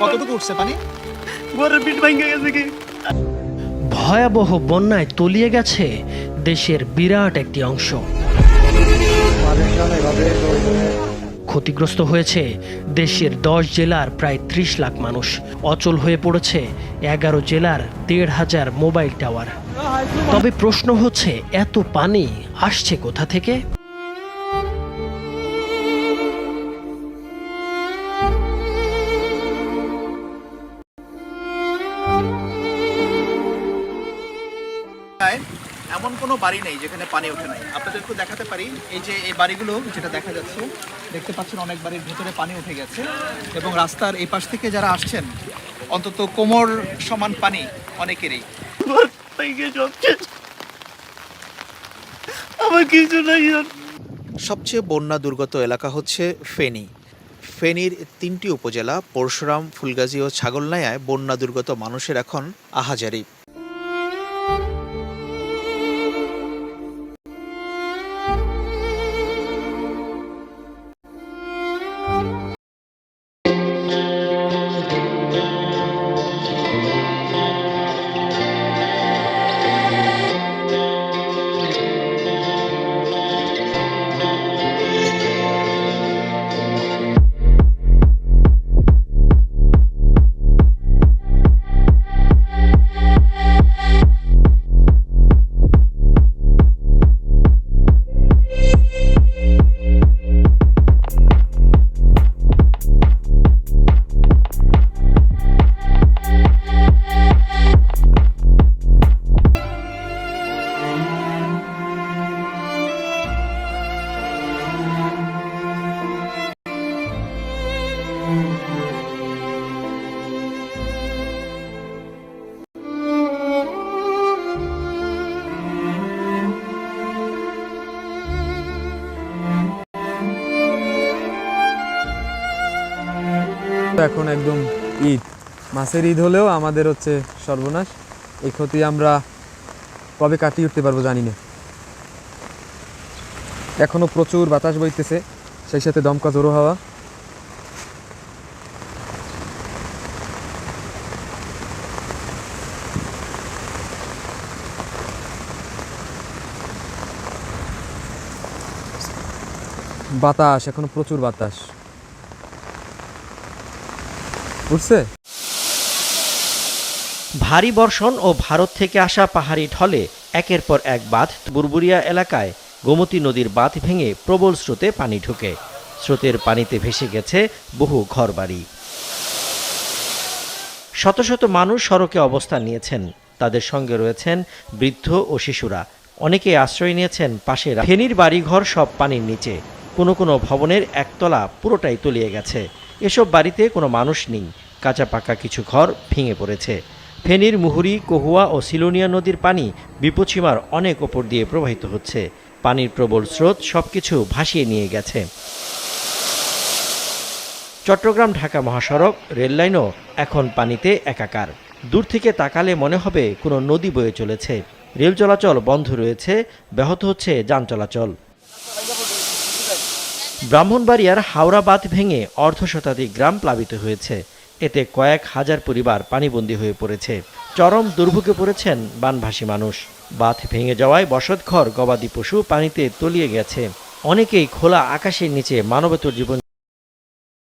কতটুকু উঠছে পানি? ঘরের পিঠ ভাঙ্গে গেছে কি? ভয়াবহ বন্যায় তলিয়ে গেছে দেশের বিরাট একটি অংশ। ক্ষতিগ্রস্ত হয়েছে দেশের দশ জেলার প্রায় ত্রিশ লাখ মানুষ। অচল হয়ে পড়েছে এগারো জেলার দেড় হাজার মোবাইল টাওয়ার। তবে প্রশ্ন হচ্ছে এত পানি আসছে কোথা থেকে? এমন কোনো বাড়ি নেই যেখানে পানি ওঠে নাই। আপনাদের একটু দেখাতে পারি। এই যে এই বাড়িগুলো যেটা দেখা যাচ্ছে দেখতে পাচ্ছেন অনেক বাড়ির ভেতরে পানি উঠে গেছে এবং রাস্তার এই পাশ থেকে যারা আসছেন অন্তত কোমর সমান পানি অনেকেরই। আমার কিছু নাই সবচেয়ে বন্যা দুর্গত এলাকা হচ্ছে ফেনী। ফেনীর তিনটি উপজেলা পরশুরাম ফুলগাজী ও ছাগলনায়ায় বন্যা দুর্গত মানুষের এখন আহাজারি। এখন একদম ঈদ। মাসের ঈদ হলেও আমাদের হচ্ছে সর্বনাশ। এই ক্ষতি আমরা কবে কাটিয়ে উঠতে পারব জানি না। এখনও প্রচুর বাতাস বইতেছে, সেই সাথে দমকা জোরো হাওয়া। বাতাস, এখনও প্রচুর বাতাস। উঠছে ভারী বর্ষণ ও ভারত থেকে আসা পাহাড়ি ঢলে একের পর এক বাঁধ বুরবুরিয়া এলাকায় গোমতী নদীর বাঁধ ভেঙে প্রবল স্রোতে পানি ঢুকে। স্রোতের পানিতে ভেসে গেছে বহু ঘরবাড়ি। শত শত মানুষ সড়কে অবস্থান নিয়েছেন। তাদের সঙ্গে রয়েছেন বৃদ্ধ ও শিশুরা। অনেকে আশ্রয় নিয়েছেন পাশের ফেনীর বাড়িঘর সব পানির নিচে। কোনো কোনো ভবনের একতলা পুরোটাই তলিয়ে গেছে। এসব বাড়িতে কোনো মানুষ নেই। কাঁচা পাকা কিছু ঘর ভেঙে পড়েছে। ফেনীর মুহুরি, কহুয়া ও সিলোনিয়া নদীর পানি বিপদসীমার অনেক ওপর দিয়ে প্রবাহিত হচ্ছে। পানির প্রবল স্রোত সবকিছু ভাসিয়ে নিয়ে গেছে। চট্টগ্রাম ঢাকা মহাসড়ক রেললাইনও এখন পানিতে একাকার। দূর থেকে তাকালে মনে হবে কোনো নদী বয়ে চলেছে। রেল চলাচল বন্ধ রয়েছে, ব্যাহত হচ্ছে যান চলাচল। ব্রাহ্মণবাড়িয়ার হাওড়া বাঁধ ভেঙে অর্ধ শতাধিক গ্রাম প্লাবিত হয়েছে। এতে কয়েক হাজার পরিবার পানিবন্দী হয়ে পড়েছে। চরম দুর্ভোগে পড়েছেন বানভাসী মানুষ। বাঁধ ভেঙে যাওয়ায় বসতঘর, গবাদি পশু পানিতে তলিয়ে গেছে। অনেকেই খোলা আকাশের নিচে মানবতর জীবন